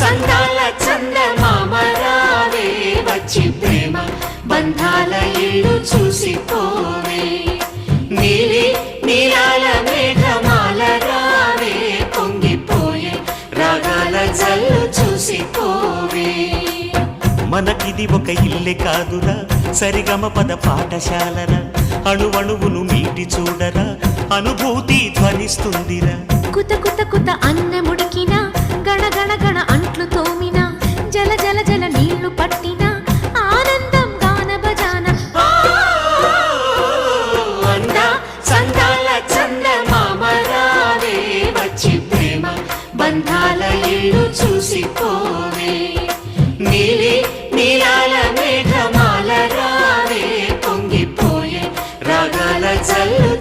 సందాల చంద మామరావే వచ్చి ప్రేమ బంధాల ఇల్లు చూసిపోవే. నీలి నీలాల మేఘమాల రావే పొంగిపోయే రాగాల జల్లు చూసిపోవే. మనకిది ఒక ఇల్లే కాదురా సరిగమ పద పాఠశాలరా. అణువణువును మీటి చూడరా అనుభూతి ధ్వనిస్తుందిరా. కుత కుత కుత అన్నముడికిన గంధాల ఇల్లు చూసిపోవే. నీలి నీలాల మేఘమాల రావే. పొంగిపోయే రాగాల చల్లు